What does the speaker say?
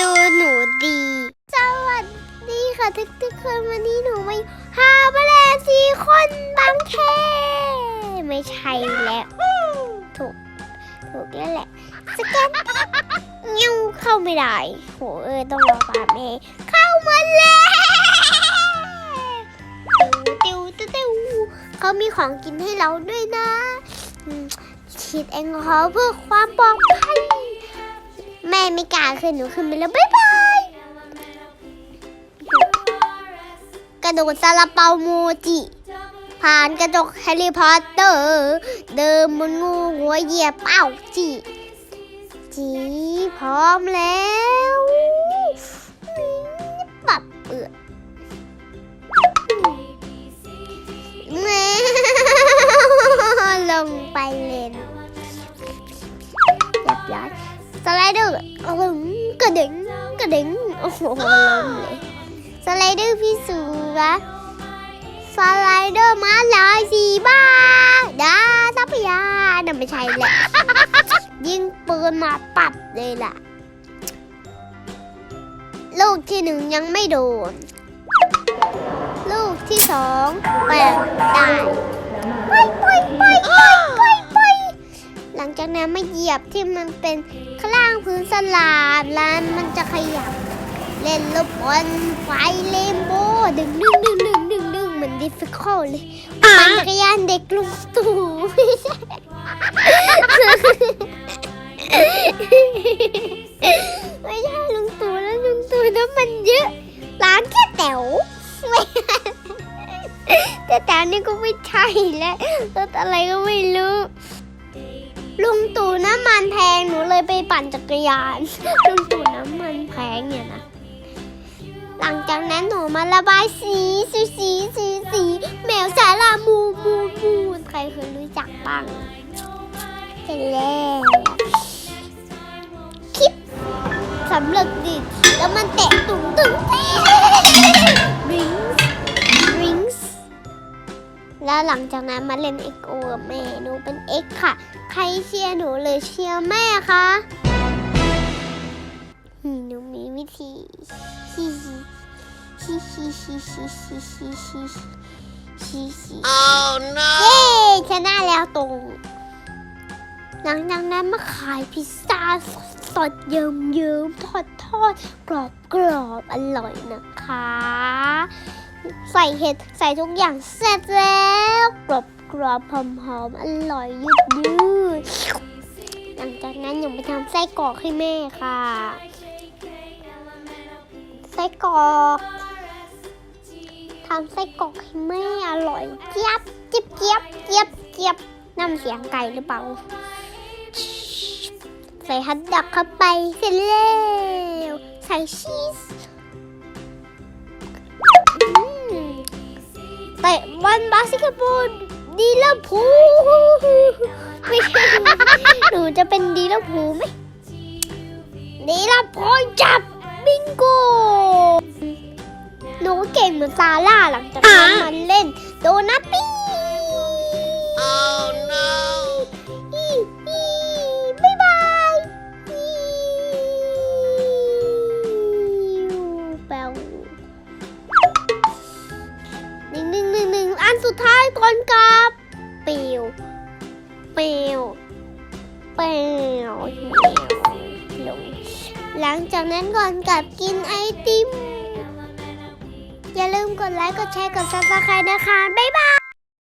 ดี สวัสดีค่ะทุกทุกๆคนวันนี้หนูมาหาแมลงสีคนบางแคไม่ใช่แล้ว ถูก ถูกแล้วแหละ สแกนยิ้วเข้าไม่ได้ โหเออต้องรอป้าแมเข้ามาแล้วติวติวติวเขามีของกินให้เราด้วยนะฉีดแอลกอฮอล์เพื่อความปลอดภัย แม่ไม่กล้าขึ้นหนูขึ้นไปแล้วบ๊ายบายกระโดดซาลาเปาโมจิ ผ่านกระจกแฮร์รี่พอตเตอร์ เดินบนงูหัวเหยียบเป้าจีจีพร้อมแล้ว ไลเดอร์กระเด้งกระเด้งโอ้โหล้มเลยสไลเดอร์พี่สูระสไลเดอร์มาลายสีบ้าดาทัพยานั่นไม่ใช่แหละยิงปืนมาปัดเลยล่ะ ลูกที่หนึ่งยังไม่โดน ลูกที่สองแปลได้ไปไปไปไปไปหลังจากนั้นมาเหยียบที่มันเป็นข้างล่าง พื้นสลาดแล้วมันจะขยับ เล่นลูกบอลไฟเลมโบดึงดึงดึงดึงดึงดึงเหมือนดิฟิคอลเลยปั่นจักรยานเด็กลุงตู่ไม่ใช่ไม่ใช่ลุงตู่แล้วลุงตู่น้ำมันเยอะ ร้านแค่แต๋วไม่แต่แต๋วนี่ก็ไม่ใช่แล้วรถอะไรก็ไม่รู้ ลุงตู่น้ำมันแพงหนูเลยไปปั่นจักรยาน ลุงตู่น้ำมันแพงเนี่ยนะ หลังจากนั้นหนูมาระบายสีสีสีสีสีแมวสารามูมูมูใครเคยรู้จักบ้างเสร็จแล้วคลิปสำเร็จดิแล้วมันแตะตุ่ แล้วหลังจากนั้นมาเล่นเอ็กโอแม่หนูเป็นเอ็กค่ะ ใครเชียร์หนูเลยเชียร์แม่คะหนูมีวิธีฮิฮิฮิฮิฮิฮิฮิฮิฮิฮิฮิ Oh no! เย้ชนะแล้วตรงหลังจากนั้นมาขายพิซซ่าสดๆเยิ้มเยิ้มทอดทอดกรอบกรอบอร่อยนะคะ ใส่เห็ดใส่ทุกอย่างเสร็จแล้วกรอบกรอบหอมหอมอร่อยยืดยืดหลังจากนั้นยังไปทำไส้กรอกให้แม่ค่ะ ไส้กรอกทำไส้กรอกให้แม่อร่อยเจี๊ยบเจี๊ยบเจี๊ยบเจี๊ยบเจี๊ยบน้ำเสียงไก่หรือเปล่าใส่ฮัทดอกเข้าไปเสร็จแล้วใส่ชีส ตะบอลบาสเกตบอลดีละพูไม่ใช่หนูจะเป็นดีละพูไหมดีละพูจับบิงโกหนูเก่งเหมือนซาร่าหลังจากนั้นมันเล่นโดนั อันสุดท้ายก่อนกลับเปลวเปลวเปียวลงหลังจากนั้นก่อนกลับกินไอติม อย่าลืมกดไลค์ กดแชร์ กดซับสไครต์นะคะ บ๊ายบาย